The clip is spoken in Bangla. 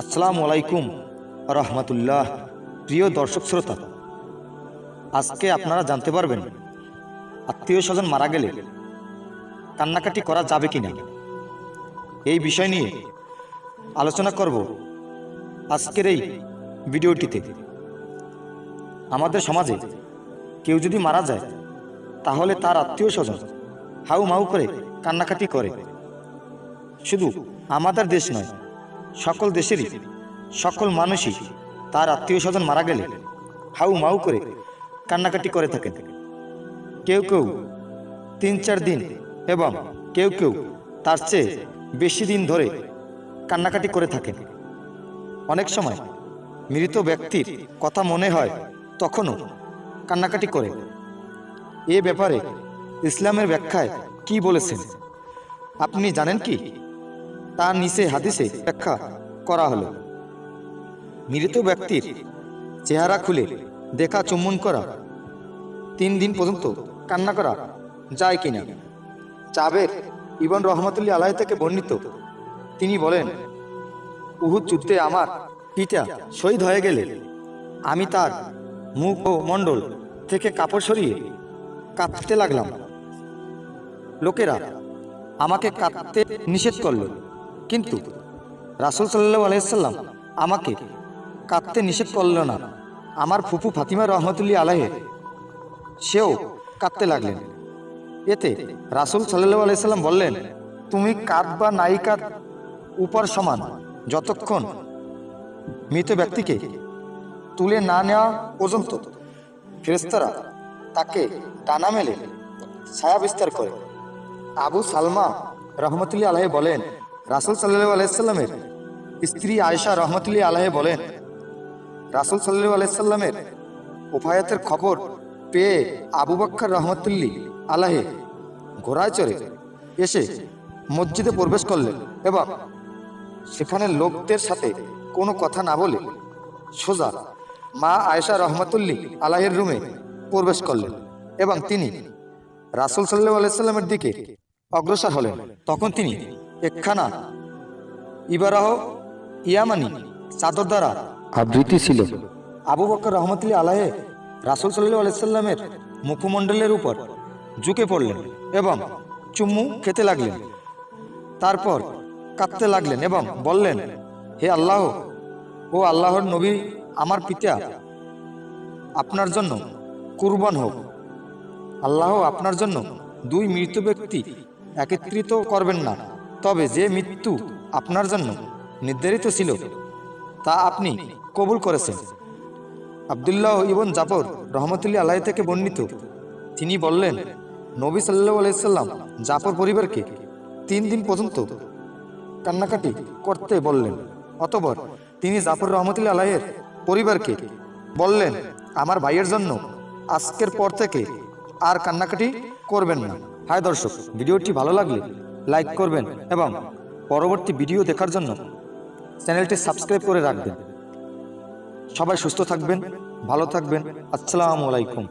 আসসালামু আলাইকুম রহমতুল্লাহ, প্রিয় দর্শক শ্রোতা। আজকে আপনারা জানতে পারবেন, আত্মীয় স্বজন মারা গেলে কান্নাকাটি করা যাবে কি না এই বিষয় নিয়ে আলোচনা করব আজকের এই ভিডিওটিতে। আমাদের সমাজে কেউ যদি মারা যায়, তাহলে তার আত্মীয় স্বজন হাউ মাউ করে কান্নাকাটি করে। শুধু আমাদের দেশ নয় সকল দেশেরই, সকল মানুষই তার আত্মীয় স্বজন মারা গেলে হাউ মাউ করে কান্নাকাটি করে থাকেন। কেউ কেউ তিন চার দিন এবং কেউ কেউ তার চেয়ে বেশি দিন ধরে কান্নাকাটি করে থাকেন। অনেক সময় মৃত ব্যক্তির কথা মনে হয় তখনও কান্নাকাটি করে। এ ব্যাপারে ইসলামের ব্যাখ্যায় কি বলেছেন? আপনি জানেন কি? তার নিচে হাদিসে ব্যাখ্যা করা হলো। মৃত ব্যক্তির চেহারা খুলে দেখা চুম্বন করা। তিন দিন পর্যন্ত কান্না করা যায় কিনা? চাবের ইবন রহমতুল্লাহ আলাহ থেকে বর্ণিত। তিনি বলেন, উহুদ যুদ্ধে আমার পিতা শহীদ হয়ে গেলে আমি তার মুখ ও মণ্ডল থেকে কাপড় সরিয়ে কাঁদতে লাগলাম। লোকেরা আমাকে কাঁদতে নিষেধ করল। কিন্তু রাসুল সাল্লাহ আলাইসাল্লাম আমাকে কাঁদতে নিষেধ করল না। আমার ফুফু ফাতিমা রহমতুল্লাহ আলাহে সেও কাঁদতে লাগলেন। এতে রাসুল সাল্লাহ আলাইসাল্লাম বললেন, তুমি কাঁদ বা নাই কাঁদ, উপর সমান, যতক্ষণ মৃত ব্যক্তিকে তুলে না নেওয়া পর্যন্ত ফেরেস্তারা তাকে টানা মেলে ছায়া বিস্তার করে। আবু সালমা রহমতুল্লাহ আলাহে বলেন রাসুল সাল্লু আলাইসাল্লামের স্ত্রী আয়েশা রহমতুল্লাহ আলাহে বলেন, রাসুল সাল্লু আলাইসাল্লামের উপায়তের খবর পেয়ে আবু বক্কর রহমতুল্লি আলাহে ঘোড়ায় চড়ে এসে মসজিদে প্রবেশ করলেন এবং সেখানে লোকদের সাথে কোনো কথা না বলে সোজা মা আয়েশা রহমতুল্লি আলাহের রুমে প্রবেশ করলেন এবং তিনি রাসুল সাল্লু আলাইসাল্লামের দিকে অগ্রসর হলেন। তখন তিনি একখানা। ইবারাহ ইয়ামানি চাদর দ্বারা আবৃত্তি ছিল। আবু বকর রহমতুল্লাহ আলাহে রাসুল সাল্লু আলাইসাল্লামের মুখমণ্ডলের উপর ঝুঁকে পড়লেন এবং চুম্মু খেতে লাগলেন। তারপর কাঁদতে লাগলেন এবং বললেন হে আল্লাহ ও আল্লাহর নবী আমার পিতা আপনার জন্য কুরবান হোক। আল্লাহ আপনার জন্য দুই মৃত ব্যক্তি একত্রিত করবেন না। তবে যে মৃত্যু আপনার জন্য নির্ধারিত ছিল, তা আপনি কবুল করেছেন। আবদুল্লাহ ইবন জাফর রহমতুল্লাহ আল্লাহ থেকে বর্ণিত। তিনি বললেন, নবী সাল্লাহ আলাইসাল্লাম জাফর পরিবারকে তিন দিন পর্যন্ত কান্নাকাটি করতে বললেন, অতপর তিনি জাফর রহমতুল্লাহ আলাহের পরিবারকে বললেন, আমার ভাইয়ের জন্য আজকের পর থেকে আর কান্নাকাটি করবেন না। হায় দর্শক, ভিডিওটি ভালো লাগলে লাইক করবেন এবং পরবর্তী ভিডিও দেখার জন্য চ্যানেলটি সাবস্ক্রাইব করে রাখবেন। সবাই সুস্থ থাকবেন, ভালো থাকবেন। আসসালামু আলাইকুম।